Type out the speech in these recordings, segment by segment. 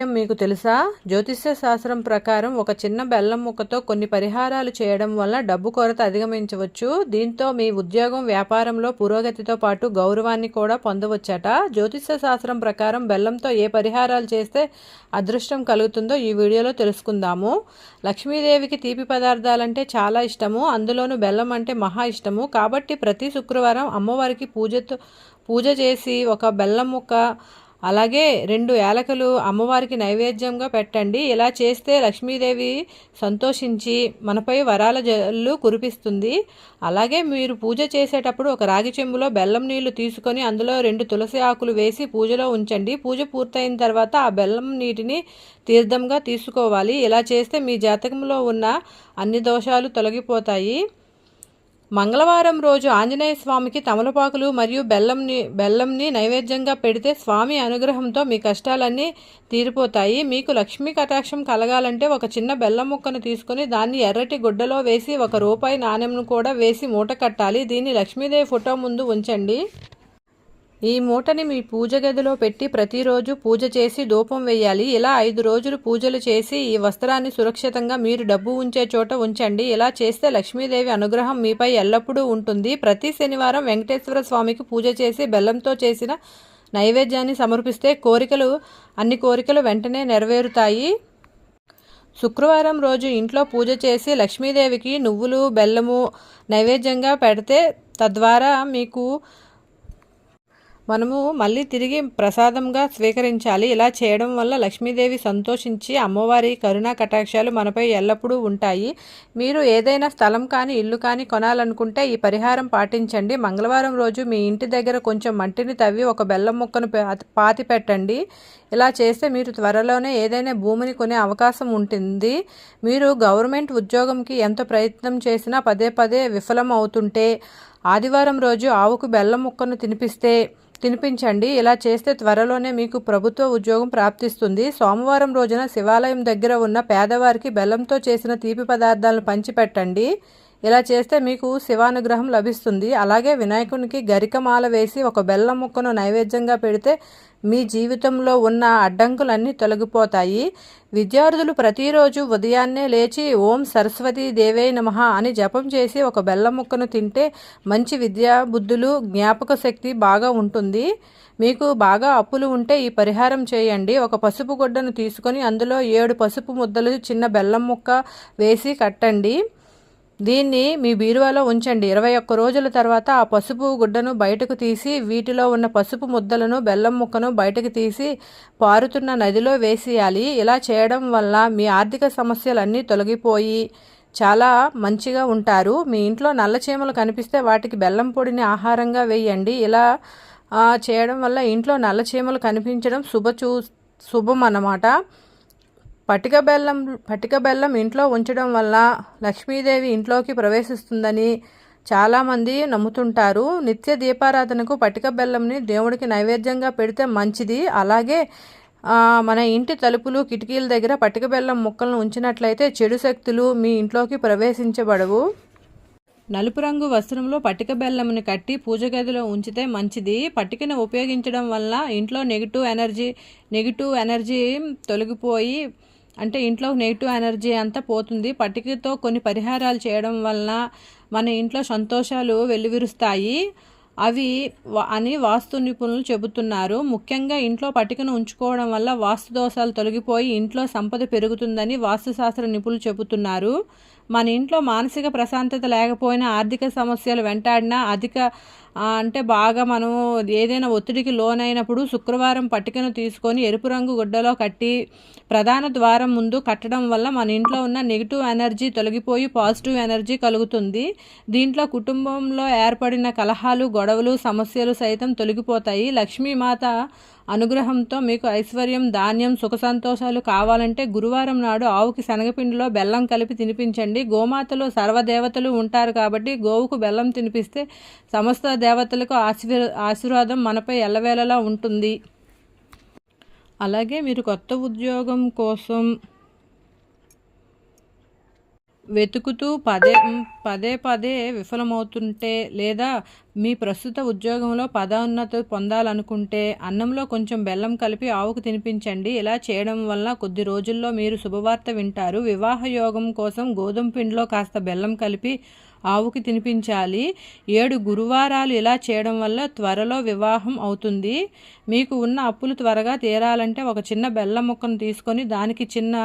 మీకు తెలుసా? జ్యోతిష్య శాస్త్రం ప్రకారం ఒక చిన్న బెల్లం ముక్కతో కొన్ని పరిహారాలు చేయడం వల్ల డబ్బు కొరత అధిగమించవచ్చు. దీంతో మీ ఉద్యోగం వ్యాపారంలో పురోగతితో పాటు గౌరవాన్ని కూడా పొందవచ్చట. జ్యోతిష్య శాస్త్రం ప్రకారం బెల్లంతో ఏ పరిహారాలు చేస్తే అదృష్టం కలుగుతుందో ఈ వీడియోలో తెలుసుకుందాము. లక్ష్మీదేవికి తీపి పదార్థాలంటే చాలా ఇష్టము. అందులోనూ బెల్లం అంటే మహా ఇష్టము. కాబట్టి ప్రతి శుక్రవారం అమ్మవారికి పూజతో పూజ చేసి ఒక బెల్లం ముక్క అలాగే రెండు ఏలకలు అమ్మవారికి నైవేద్యంగా పెట్టండి. ఇలా చేస్తే లక్ష్మీదేవి సంతోషించి మనపై వరాల జల్లు కురిపిస్తుంది. అలాగే మీరు పూజ చేసేటప్పుడు ఒక రాగి చెంబులో బెల్లం నీళ్ళు తీసుకొని అందులో రెండు తులసి ఆకులు వేసి పూజలో ఉంచండి. పూజ పూర్తయిన తర్వాత ఆ బెల్లం నీటిని తీర్థంగా తీసుకోవాలి. ఇలా చేస్తే మీ జాతకంలో ఉన్న అన్ని దోషాలు తొలగిపోతాయి. మంగళవారం రోజు ఆంజనేయ స్వామికి తమలపాకులు మరియు బెల్లంని బెల్లంని నైవేద్యంగా పెడితే స్వామి అనుగ్రహంతో మీ కష్టాలన్నీ తీరిపోతాయి. మీకు లక్ష్మీ కటాక్షం కలగాలంటే ఒక చిన్న బెల్లం ముక్కను తీసుకొని దాన్ని ఎర్రటి గుడ్డలో వేసి ఒక రూపాయి నాణ్యంను కూడా వేసి మూట కట్టాలి. దీన్ని లక్ష్మీదేవి ఫోటో ముందు ఉంచండి. ఈ మూటని మీ పూజ గదిలో పెట్టి ప్రతిరోజు పూజ చేసి ధూపం వేయాలి. ఇలా ఐదు రోజులు పూజలు చేసి ఈ వస్త్రాన్ని సురక్షితంగా మీరు డబ్బు ఉంచే చోట ఉంచండి. ఇలా చేస్తే లక్ష్మీదేవి అనుగ్రహం మీపై ఎల్లప్పుడూ ఉంటుంది. ప్రతి శనివారం వెంకటేశ్వర స్వామికి పూజ చేసి బెల్లంతో చేసిన నైవేద్యాన్ని సమర్పిస్తే కోరికలు అన్ని కోరికలు వెంటనే నెరవేరుతాయి. శుక్రవారం రోజు ఇంట్లో పూజ చేసి లక్ష్మీదేవికి నువ్వులు బెల్లము నైవేద్యంగా పెడితే తద్వారా మీకు మనము మళ్ళీ తిరిగి ప్రసాదంగా స్వీకరించాలి. ఇలా చేయడం వల్ల లక్ష్మీదేవి సంతోషించి అమ్మవారి కరుణా కటాక్షాలు మనపై ఎల్లప్పుడూ ఉంటాయి. మీరు ఏదైనా స్థలం కానీ ఇల్లు కానీ కొనాలనుకుంటే ఈ పరిహారం పాటించండి. మంగళవారం రోజు మీ ఇంటి దగ్గర కొంచెం మట్టిని తవ్వి ఒక బెల్లం ముక్కను పాతి పెట్టండి. ఇలా చేస్తే మీరు త్వరలోనే ఏదైనా భూమిని కొనే అవకాశం ఉంటుంది. మీరు గవర్నమెంట్ ఉద్యోగంకి ఎంత ప్రయత్నం చేసినా పదే పదే విఫలం అవుతుంటే ఆదివారం రోజు ఆవుకు బెల్లం ముక్కను తినిపిస్తే తినిపించండి. ఇలా చేస్తే త్వరలోనే మీకు ప్రభుత్వ ఉద్యోగం ప్రాప్తిస్తుంది. సోమవారం రోజున శివాలయం దగ్గర ఉన్న పేదవారికి బెల్లంతో చేసిన తీపి పదార్థాలను పంచిపెట్టండి. ఇలా చేస్తే మీకు శివానుగ్రహం లభిస్తుంది. అలాగే వినాయకునికి గరికమాల వేసి ఒక బెల్లం ముక్కను నైవేద్యంగా పెడితే మీ జీవితంలో ఉన్న అడ్డంకులన్నీ తొలగిపోతాయి. విద్యార్థులు ప్రతిరోజు ఉదయాన్నే లేచి ఓం సరస్వతీ దేవే నమ అని జపం చేసి ఒక బెల్లం ముక్కను తింటే మంచి విద్యా బుద్ధులు జ్ఞాపక శక్తి బాగా ఉంటుంది. మీకు బాగా అప్పులు ఉంటే ఈ పరిహారం చేయండి. ఒక పసుపు గుడ్డను తీసుకొని అందులో ఏడు పసుపు ముద్దలు చిన్న బెల్లం ముక్క వేసి కట్టండి. దీన్ని మీ బీరువాలో ఉంచండి. ఇరవై ఒక్క రోజుల తర్వాత ఆ పసుపు గుడ్డను బయటకు తీసి వీటిలో ఉన్న పసుపు ముద్దలను బెల్లం ముక్కను బయటకు తీసి పారుతున్న నదిలో వేసేయాలి. ఇలా చేయడం వల్ల మీ ఆర్థిక సమస్యలన్నీ తొలగిపోయి చాలా మంచిగా ఉంటారు. మీ ఇంట్లో నల్ల చీమలు కనిపిస్తే వాటికి బెల్లం పొడిని ఆహారంగా వేయండి. ఇలా చేయడం వల్ల ఇంట్లో నల్ల చీమలు కనిపించడం శుభ చూ శుభం అన్నమాట పటిక బెల్లం పటిక బెల్లం ఇంట్లో ఉంచడం వల్ల లక్ష్మీదేవి ఇంట్లోకి ప్రవేశిస్తుందని చాలామంది నమ్ముతుంటారు. నిత్య దీపారాధనకు పటిక బెల్లంని దేవుడికి నైవేద్యంగా పెడితే మంచిది. అలాగే మన ఇంటి తలుపులు కిటికీల దగ్గర పటిక బెల్లం ముక్కలను ఉంచినట్లయితే చెడు శక్తులు మీ ఇంట్లోకి ప్రవేశించబడవు. నలుపు రంగు వస్త్రంలో పట్టిక బెల్లంని కట్టి పూజ గదిలో ఉంచితే మంచిది. పట్టికను ఉపయోగించడం వల్ల ఇంట్లో నెగిటివ్ ఎనర్జీ నెగిటివ్ ఎనర్జీ తొలగిపోయి అంటే ఇంట్లో నెగిటివ్ ఎనర్జీ అంతా పోతుంది. పట్టికతో కొన్ని పరిహారాలు చేయడం వలన మన ఇంట్లో సంతోషాలు వెల్లువిరుస్తాయి. అవి అని వాస్తు నిపుణులు చెబుతున్నారు. ముఖ్యంగా ఇంట్లో పట్టికను ఉంచుకోవడం వల్ల వాస్తు దోషాలు తొలగిపోయి ఇంట్లో సంపద పెరుగుతుందని వాస్తుశాస్త్ర నిపుణులు చెబుతున్నారు. మన ఇంట్లో మానసిక ప్రశాంతత లేకపోయినా ఆర్థిక సమస్యలు వెంటాడినా అధిక అంటే బాగా మనం ఏదైనా ఒత్తిడికి లోనైనప్పుడు శుక్రవారం పట్టికను తీసుకొని ఎరుపు రంగు గుడ్డలో కట్టి ప్రధాన ద్వారం ముందు కట్టడం వల్ల మన ఇంట్లో ఉన్న నెగిటివ్ ఎనర్జీ తొలగిపోయి పాజిటివ్ ఎనర్జీ కలుగుతుంది. దీంట్లో కుటుంబంలో ఏర్పడిన కలహాలు గొడవలు సమస్యలు సైతం తొలగిపోతాయి. లక్ష్మీమాత అనుగ్రహంతో మీకు ఐశ్వర్యం ధాన్యం సుఖ సంతోషాలు కావాలంటే గురువారం నాడు ఆవుకి శనగపిండిలో బెల్లం కలిపి తినిపించండి. గోమాతలో సర్వదేవతలు ఉంటారు కాబట్టి గోవుకు బెల్లం తినిపిస్తే సమస్త దేవతలకు ఆశీర్ ఆశీర్వాదం మనపై ఎల్లవేళలా ఉంటుంది. అలాగే మీరు కొత్త ఉద్యోగం కోసం వెతుకుతూ పదే పదే పదే విఫలమవుతుంటే లేదా మీ ప్రస్తుత ఉద్యోగంలో పదోన్నతి పొందాలనుకుంటే అన్నంలో కొంచెం బెల్లం కలిపి ఆవుకు తినిపించండి. ఇలా చేయడం వల్ల కొద్ది రోజుల్లో మీరు శుభవార్త వింటారు. వివాహ యోగం కోసం గోధుమ పిండిలో కాస్త బెల్లం కలిపి ఆవుకి తినిపించాలి. ఏడు గురువారాలు ఇలా చేయడం వల్ల త్వరలో వివాహం అవుతుంది. మీకు ఉన్న అప్పులు త్వరగా తీరాలంటే ఒక చిన్న బెల్లం ముక్కను తీసుకొని దానికి చిన్న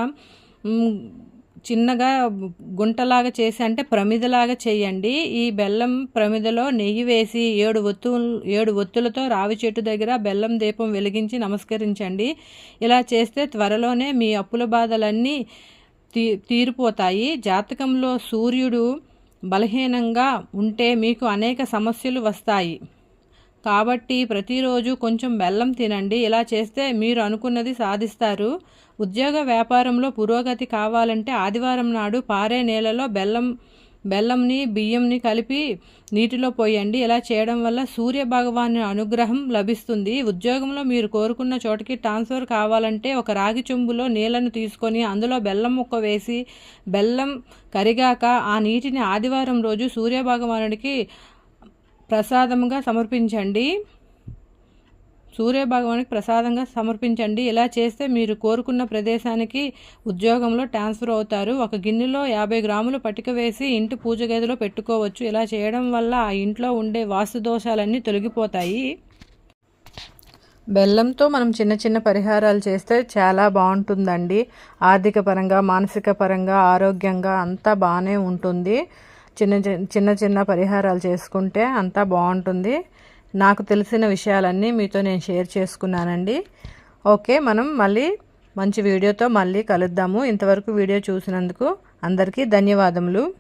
చిన్నగా గుంటలాగా చేసి అంటే ప్రమిదలాగా చేయండి. ఈ బెల్లం ప్రమిదలో నెయ్యి వేసి ఏడు ఒత్తు ఏడు ఒత్తులతో రావి చెట్టు దగ్గర బెల్లం దీపం వెలిగించి నమస్కరించండి. ఇలా చేస్తే త్వరలోనే మీ అప్పుల బాధలన్నీ తీ తీరిపోతాయి. జాతకంలో సూర్యుడు బలహీనంగా ఉంటే మీకు అనేక సమస్యలు వస్తాయి. కాబట్టి ప్రతిరోజు కొంచెం బెల్లం తినండి. ఇలా చేస్తే మీరు అనుకున్నది సాధిస్తారు. ఉద్యోగ వ్యాపారంలో పురోగతి కావాలంటే ఆదివారం నాడు పారే నేలలో బెల్లం బెల్లంని బియ్యంని కలిపి నీటిలో పోయండి. ఇలా చేయడం వల్ల సూర్య భగవాన్ అనుగ్రహం లభిస్తుంది. ఉద్యోగంలో మీరు కోరుకున్న చోటకి ట్రాన్స్ఫర్ కావాలంటే ఒక రాగి చెంబులో నీళ్ళను తీసుకొని అందులో బెల్లం ముక్క వేసి బెల్లం కరిగాక ఆ నీటిని ఆదివారం రోజు సూర్య భగవానుడికి ప్రసాదంగా సమర్పించండి. సూర్యభగవానికి ప్రసాదంగా సమర్పించండి. ఇలా చేస్తే మీరు కోరుకున్న ప్రదేశానికి ఉద్యోగంలో ట్రాన్స్ఫర్ అవుతారు. ఒక గిన్నెలో యాభై గ్రాములు పటిక వేసి ఇంటి పూజ గదిలో పెట్టుకోవచ్చు. ఇలా చేయడం వల్ల ఆ ఇంట్లో ఉండే వాస్తు దోషాలన్నీ తొలగిపోతాయి. బెల్లంతో మనం చిన్న చిన్న పరిహారాలు చేస్తే చాలా బాగుంటుందండి. ఆర్థిక పరంగా మానసిక పరంగా ఆరోగ్యంగా అంతా బాగానే ఉంటుంది. చిన్న చిన్న చిన్న పరిహారాలు చేసుకుంటే అంతా బాగుంటుంది. నాకు తెలిసిన విషయాలన్నీ మీతో నేను షేర్ చేసుకున్నానండి. ఓకే మనం మళ్ళీ మంచి వీడియోతో మళ్ళీ కలుద్దాము. ఇంతవరకు వీడియో చూసినందుకు అందరికీ ధన్యవాదములు.